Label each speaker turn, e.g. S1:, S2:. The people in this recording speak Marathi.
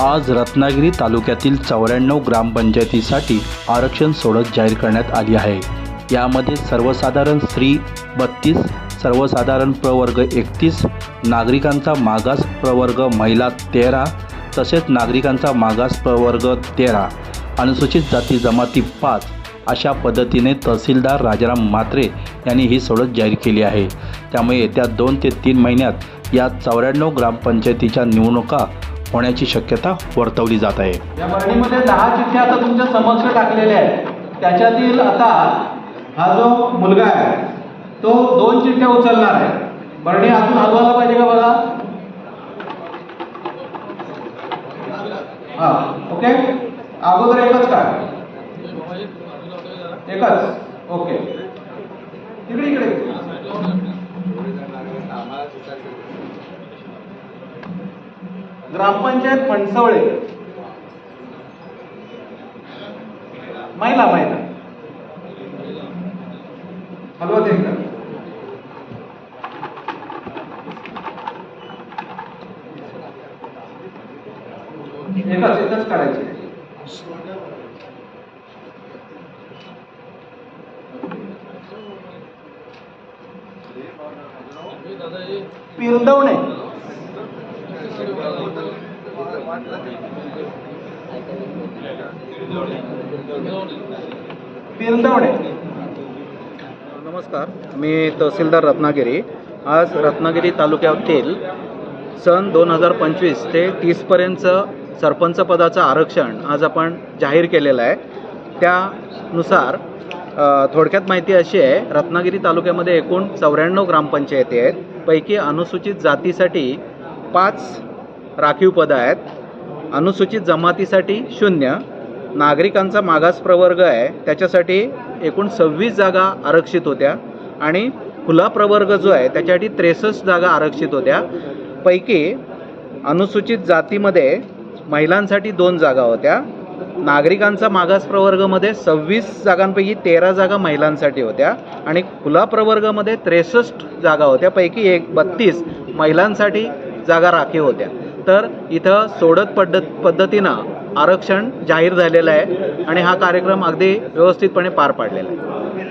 S1: आज रत्नागिरी तालुक्यातील चौऱ्याण्णव ग्रामपंचायतीसाठी आरक्षण सोडत जाहीर करण्यात आली आहे. यामध्ये सर्वसाधारण स्त्री बत्तीस सर्वसाधारण प्रवर्ग एकतीस नागरिकांचा मागास प्रवर्ग महिला तेरा तसेच नागरिकांचा मागास प्रवर्ग तेरा अनुसूचित जाती जमाती पाच अशा पद्धतीने तहसीलदार राजाराम म्हात्रे यांनी ही सोडत जाहीर केली आहे. त्यामुळे येत्या दोन ते तीन महिन्यात या चौऱ्याण्णव ग्रामपंचायतीच्या निवडणुका होण्याची शक्यता वर्तवली जात आहे.
S2: या बरणीमध्ये दहा चिठ्ठ्या आता तुमच्या समक्ष टाकलेल्या आहेत. त्याच्यातील आता हा जो मुलगा आहे तो दोन चिठ्ठ्या उचलणार आहे. बरणी अजून हलवायला पाहिजे का बघा? हा ओके? अगोदर एकच काय एकच? ओके. इकडे इकडे. ग्रामपंचायत फणसवळे. महिला महिला. हलवत एकदा. एकच एकच पिरदवणे पिरदवणे.
S3: नमस्कार मी तहसीलदार रत्नागिरी. आज रत्नागिरी तालुक्यातील सन दोन हजार पंचवीस ते तीसपर्यंतचं सरपंच पदाचं आरक्षण आज आपण जाहीर केलेलं आहे. त्यानुसार थोडक्यात माहिती अशी आहे रत्नागिरी तालुक्यामध्ये एकूण चौऱ्याण्णव ग्रामपंचायती आहेत. पैकी अनुसूचित जातीसाठी पाच राखीव पदं आहेत. अनुसूचित जमातीसाठी शून्य. नागरिकांचा मागास प्रवर्ग आहे. त्याच्यासाठी एकूण सव्वीस जागा आरक्षित होत्या. आणि खुला प्रवर्ग जो आहे त्याच्यासाठी त्रेसष्ट जागा आरक्षित होत्या. पैकी अनुसूचित जातीमध्ये महिलांसाठी दोन जागा होत्या. नागरिकांचा मागास प्रवर्गमध्ये सव्वीस जागांपैकी तेरा जागा महिलांसाठी होत्या. आणि खुला प्रवर्गामध्ये त्रेसष्ट जागा होत्या. पैकी एक बत्तीस महिलांसाठी जागा राखीव होत्या. तर इथं सोडत पद्धत पद्धतीनं आरक्षण जाहीर झालेलं आहे आणि हा कार्यक्रम अगदी व्यवस्थितपणे पार पाडलेला आहे.